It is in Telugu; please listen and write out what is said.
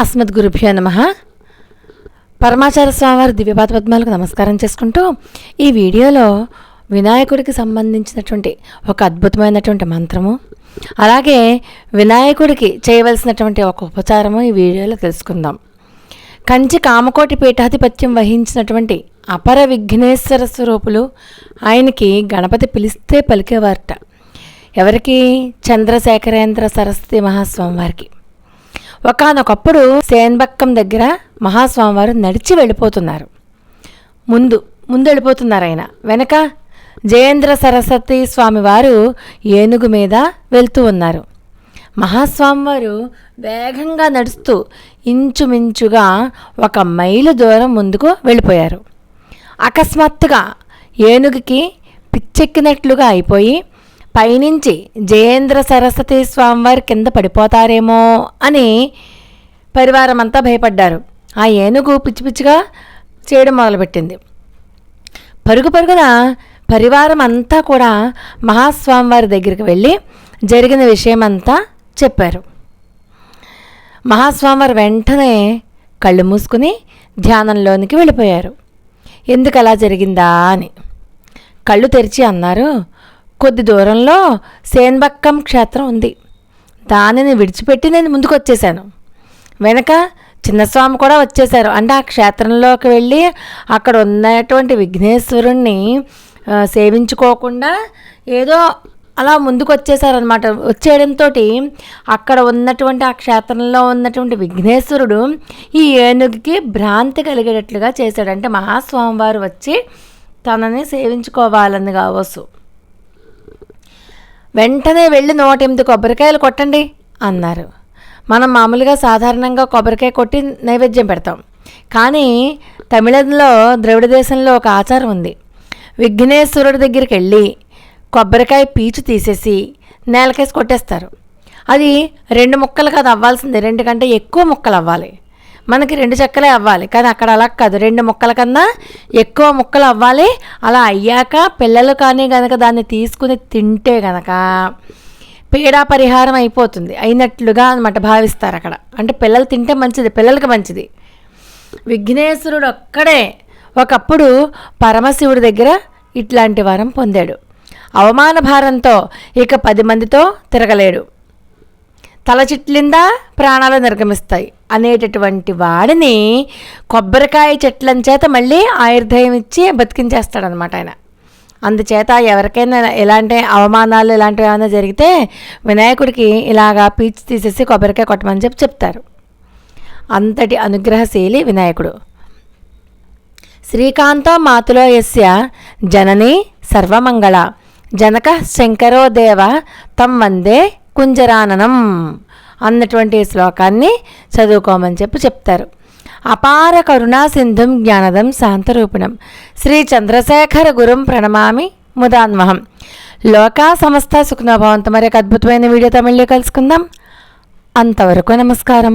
అస్మద్గురుభ్యో నమ. పరమాచార్య స్వామివారి దివ్యపాద పద్మాలకు నమస్కారం చేసుకుంటూ ఈ వీడియోలో వినాయకుడికి సంబంధించినటువంటి ఒక అద్భుతమైనటువంటి మంత్రము అలాగే వినాయకుడికి చేయవలసినటువంటి ఒక ఉపచారము ఈ వీడియోలో తెలుసుకుందాం. కంచి కామకోటి పీఠాధిపత్యం వహించినటువంటి అపర విఘ్నేశ్వర స్వరూపులు ఆయనకి గణపతి పిలిస్తే పలికేవారట. ఎవరికి? చంద్రశేఖరేంద్ర సరస్వతి మహాస్వామి వారికి ఒకనొకప్పుడు సేన్బక్కం దగ్గర మహాస్వామివారు నడిచి వెళ్ళిపోతున్నారు. ముందు ముందు వెళ్ళిపోతున్నారు ఆయన వెనక జయేంద్ర సరస్వతి స్వామివారు ఏనుగు మీద వెళ్తూ ఉన్నారు. మహాస్వామివారు వేగంగా నడుస్తూ ఇంచుమించుగా ఒక మైలు దూరం ముందుకు వెళ్ళిపోయారు. అకస్మాత్తుగా ఏనుగుకి పిచ్చెక్కినట్లుగా అయిపోయి పైనుంచి జయేంద్ర సరస్వతి స్వామివారి కింద పడిపోతారేమో అని పరివారం అంతా భయపడ్డారు. ఆ ఏనుగు పిచ్చి పిచ్చిగా చేయడం మొదలుపెట్టింది. పరుగు పరుగున పరివారం అంతా కూడా మహాస్వామివారి దగ్గరికి వెళ్ళి జరిగిన విషయమంతా చెప్పారు. మహాస్వామివారు వెంటనే కళ్ళు మూసుకుని ధ్యానంలోనికి వెళ్ళిపోయారు. ఎందుకు అలా జరిగిందా? అని. కళ్ళు తెరిచి అన్నారు. కొద్ది దూరంలో సేన్బక్కం క్షేత్రం ఉంది. దానిని విడిచిపెట్టి నేను ముందుకు వచ్చేసాను వెనక చిన్నస్వామి కూడా వచ్చేశారు. అంటే ఆ క్షేత్రంలోకి వెళ్ళి అక్కడ ఉన్నటువంటి విఘ్నేశ్వరుణ్ణి సేవించుకోకుండా ఏదో అలా ముందుకు వచ్చేసారనమాట వచ్చేయడంతో అక్కడ ఉన్నటువంటి ఆ క్షేత్రంలో ఉన్నటువంటి విఘ్నేశ్వరుడు ఈ ఏనుగుకి భ్రాంతి కలిగేటట్లుగా చేశాడు. అంటే మహాస్వామివారు వచ్చి తనని సేవించుకోవాలని కావచ్చు. వెంటనే వెళ్ళి నూట ఎనిమిది కొబ్బరికాయలు కొట్టండి అన్నారు. మనం మామూలుగా సాధారణంగా కొబ్బరికాయ కొట్టి నైవేద్యం పెడతాం. కానీ తమిళంలో ద్రవిడ దేశంలో ఒక ఆచారం ఉంది. విఘ్నేశ్వరుడి దగ్గరికి వెళ్ళి కొబ్బరికాయ పీచు తీసేసి నేలకేసి కొట్టేస్తారు. అది రెండు ముక్కలు కాదు అవ్వాల్సింది. రెండు కంటే ఎక్కువ ముక్కలు అవ్వాలి. మనకి రెండు చెక్కలే అవ్వాలి. కానీ అక్కడ అలా కాదు. రెండు ముక్కల కన్నా ఎక్కువ ముక్కలు అవ్వాలి. అలా అయ్యాక పిల్లలు కానీ కనుక దాన్ని తీసుకుని తింటే కనుక పీడా పరిహారం అయిపోతుంది. అయినట్లుగా అనమాట భావిస్తారు అక్కడ. అంటే పిల్లలు తింటే మంచిది పిల్లలకి మంచిది. విఘ్నేశ్వరుడు ఒక్కడే ఒకప్పుడు పరమశివుడి దగ్గర ఇట్లాంటి వరం పొందాడు. అవమాన భారంతో ఇక పది మందితో తిరగలేడు. తలచిట్లిందా? ప్రాణాలు నిర్గమిస్తాయి. అనేటటువంటి వాడిని కొబ్బరికాయ చెట్లం చేత మళ్ళీ ఆయుర్ధయం ఇచ్చి బతికించేస్తాడనమాట ఆయన. అందుచేత ఎవరికైనా ఎలాంటి అవమానాలు ఇలాంటివి ఏమైనా జరిగితే వినాయకుడికి ఇలాగా పీచు తీసేసి కొబ్బరికాయ కొట్టమని చెప్పి చెప్తారు. అంతటి అనుగ్రహశీలి వినాయకుడు. శ్రీకాంతో మాతులో యస్య జనని సర్వమంగళ. జనక శంకరో దేవ తం వందే కుంజరాననం అన్నటువంటి శ్లోకాన్ని చదువుకోమని చెప్పి చెప్తారు. అపార కరుణా సింధుం జ్ఞానదం శాంతరూపిణం. శ్రీ చంద్రశేఖర గురుం ప్రణమామి ముదాన్మహం లోకా సమస్త సుఖనోభవంతో మరి ఒక అద్భుతమైన వీడియో మళ్ళీ కలుసుకుందాం. అంతవరకు నమస్కారం.